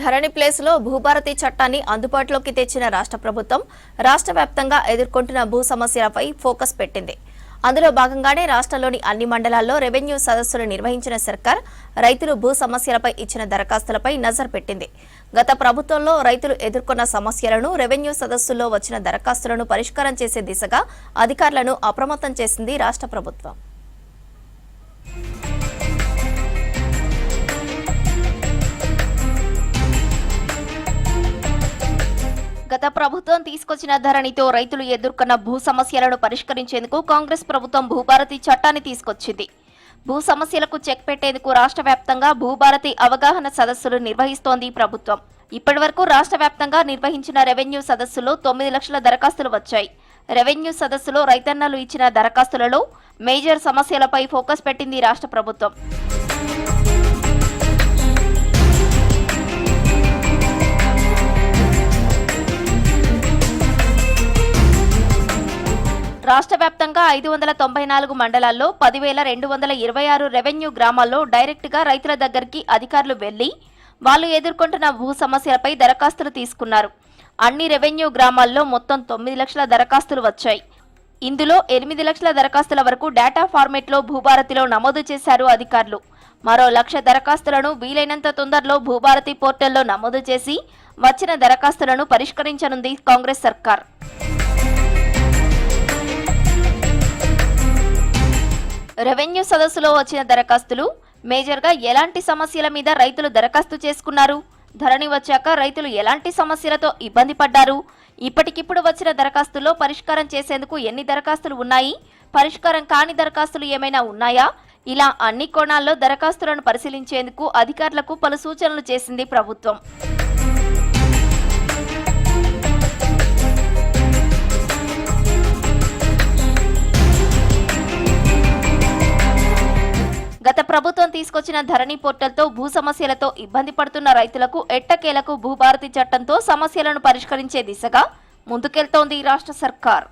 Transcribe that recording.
ధరణి ప్లేస్లో భూభారతి చట్టాన్ని అందుబాటులోకి తెచ్చిన రాష్ట్ర ప్రభుత్వం రాష్ట్ర వ్యాప్తంగా ఎదుర్కొంటున్న భూ సమస్యలపై ఫోకస్ పెట్టింది. అందులో భాగంగానే రాష్ట్రంలోని అన్ని మండలాల్లో రెవెన్యూ సదస్సులు నిర్వహించిన సర్కార్ రైతులు భూ సమస్యలపై ఇచ్చిన దరఖాస్తులపై నజర్ పెట్టింది. గత ప్రభుత్వంలో రైతులు ఎదుర్కొన్న సమస్యలను రెవెన్యూ సదస్సుల్లో వచ్చిన దరఖాస్తులను పరిష్కారం చేసే దిశగా అధికారులను అప్రమత్తం చేసింది రాష్ట్ర ప్రభుత్వం. గత ప్రభుత్వం తీసుకొచ్చిన ధరణితో రైతులు ఎదుర్కొన్న భూ సమస్యలను పరిష్కరించేందుకు కాంగ్రెస్ ప్రభుత్వం భూభారతి చట్టాన్ని తీసుకొచ్చింది. భూ సమస్యలకు చెక్ పెట్టేందుకు రాష్ట్ర వ్యాప్తంగా భూభారతి అవగాహన సదస్సులు నిర్వహిస్తోంది ప్రభుత్వం. ఇప్పటివరకు రాష్ట్ర వ్యాప్తంగా నిర్వహించిన రెవెన్యూ సదస్సులో తొమ్మిది లక్షల దరఖాస్తులు వచ్చాయి. రెవెన్యూ సదస్సులో రైతన్నలు ఇచ్చిన దరఖాస్తులలో మేజర్ సమస్యలపై ఫోకస్ పెట్టింది రాష్ట్ర ప్రభుత్వం. రాష్ట్ర వ్యాప్తంగా ఐదు వందల తొంభై నాలుగు మండలాల్లో పదివేల రెండు వందల ఇరవై ఆరు రెవెన్యూ గ్రామాల్లో డైరెక్ట్గా రైతుల దగ్గరికి అధికారులు వెళ్ళి వాళ్ళు ఎదుర్కొంటున్న భూ సమస్యలపై దరఖాస్తులు తీసుకున్నారు. అన్ని రెవెన్యూ గ్రామాల్లో మొత్తం తొమ్మిది లక్షల దరఖాస్తులు వచ్చాయి. ఇందులో ఎనిమిది లక్షల దరఖాస్తుల వరకు డేటా ఫార్మేట్లో భూభారతిలో నమోదు చేశారు అధికారులు. మరో లక్ష దరఖాస్తులను వీలైనంత తొందరలో భూభారతి పోర్టల్లో నమోదు చేసి వచ్చిన దరఖాస్తులను పరిష్కరించనుంది కాంగ్రెస్ సర్కార్. రెవెన్యూ సదస్సులో వచ్చిన దరఖాస్తులు మేజర్గా ఎలాంటి సమస్యల మీద రైతులు దరఖాస్తు చేసుకున్నారు? ధరణి వచ్చాక రైతులు ఎలాంటి సమస్యలతో ఇబ్బంది పడ్డారు? ఇప్పటికిప్పుడు వచ్చిన దరఖాస్తుల్లో పరిష్కారం చేసేందుకు ఎన్ని దరఖాస్తులు ఉన్నాయి? పరిష్కారం కాని దరఖాస్తులు ఏమైనా ఉన్నాయా? ఇలా అన్ని కోణాల్లో దరఖాస్తులను పరిశీలించేందుకు అధికారులకు పలు సూచనలు చేసింది ప్రభుత్వం. గత ప్రభుత్వం తీసుకొచ్చిన ధరణి పోర్టల్తో భూ సమస్యలతో ఇబ్బంది పడుతున్న రైతులకు ఎట్టకేలకు భూభారతి చట్టంతో సమస్యలను పరిష్కరించే దిశగా ముందుకెళ్తోంది రాష్ట్ర సర్కార్.